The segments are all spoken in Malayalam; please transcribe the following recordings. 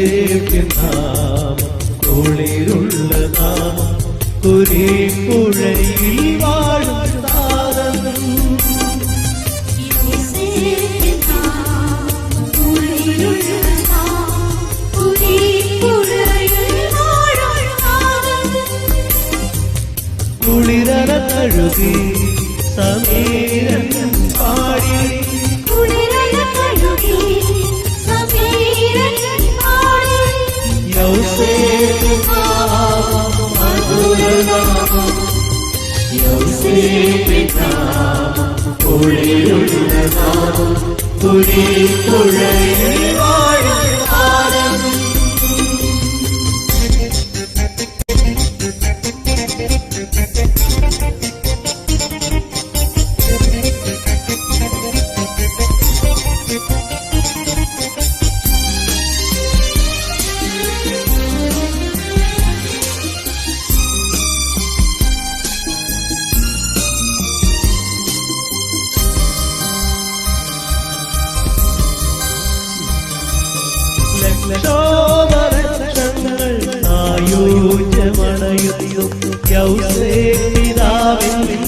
യേശുവിലേക്ക് നാം കുളിരുള്ള നാം കുരിപ്പുഴയിൽ വാഴും താരം കുളിരന തഴുകി സമീരൻ മധുരനാമം യൗസേപ്പ് നാമം കുളിരുള്ള നാമം പുരപ്പുഴയിൽ വാഴും ലക്ഷോപലക്ഷങ്ങൾ ആയോജമണയുന്നു യൗസേ നടയിൽ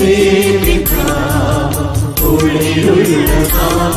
യൗസേപ്പിൻ കുഴി കുളിരുള്ള നാമം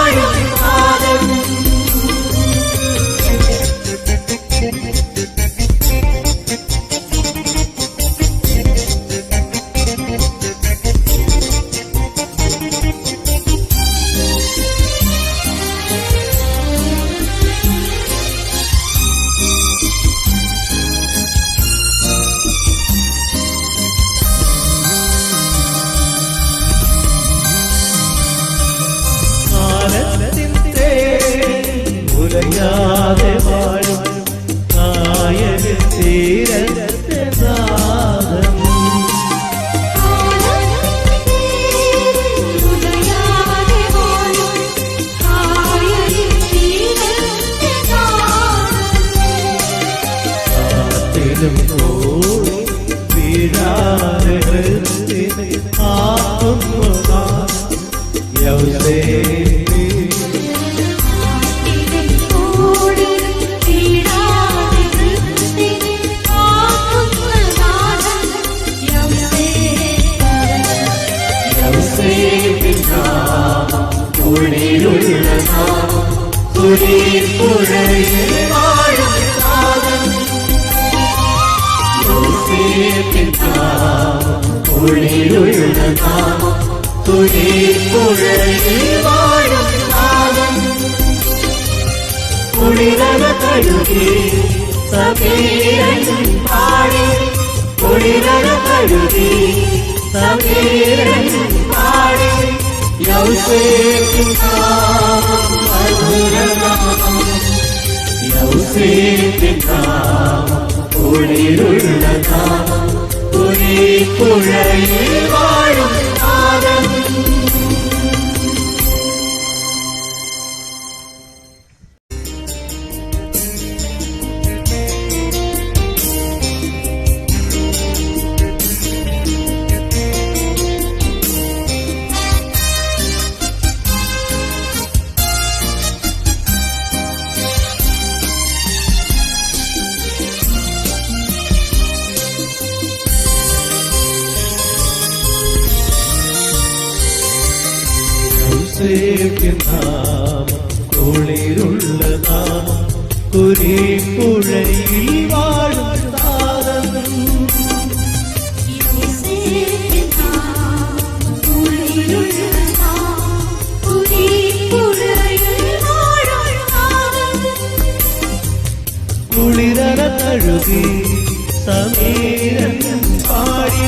ഉള്ളിലുള്ള നാമം പുഴയിൽ വാഴും നാമം ഉള്ളിലുള്ള നാമം പുഴയിൽ വാഴും കാലം കുളിരല കഴുകി പാടി കുളിരല കഴുകി സമീരൻ പാടി. കുളിരുള്ള നാമം കുളി പുഴയിൽ വാഴും കാലം ഔസേപ്പിൻ നാമം കുളിരുള്ള നാമം കുരി പുഴയിൽ വാഴും താരം കുളിരറ കഴുകി സമീരൻ പാടി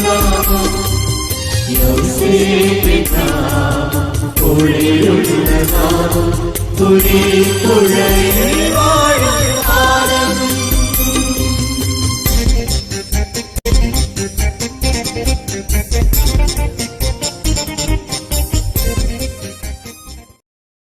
മധുരനാമം യൗസേപ്പിൻ നാമം കുളിരുള്ള നാമം കുരി പുഴയിൽ